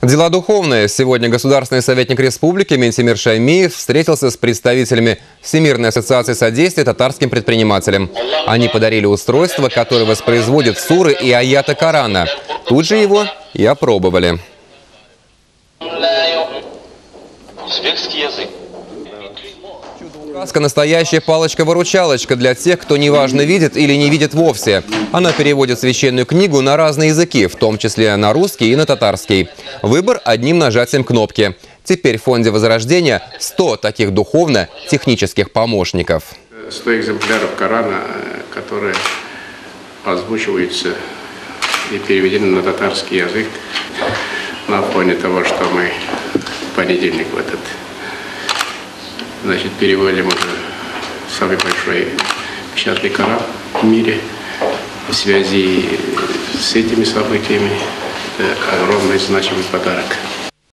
Дела духовные. Сегодня государственный советник республики Ментимир Шаймиев встретился с представителями Всемирной ассоциации содействия татарским предпринимателям. Они подарили устройство, которое воспроизводит суры и аяты Корана. Тут же его и опробовали. Узбекский язык. Сказка «Настоящая палочка-выручалочка» для тех, кто неважно видит или не видит вовсе. Она переводит священную книгу на разные языки, в том числе на русский и на татарский. Выбор одним нажатием кнопки. Теперь в фонде Возрождения 100 таких духовно-технических помощников. 100 экземпляров Корана, э, которые озвучиваются и переведены на татарский язык на фоне того, что мы в понедельник в этот значит, переводим уже самый большой печатный Коран в мире в связи с этими событиями. Это огромный значимый подарок.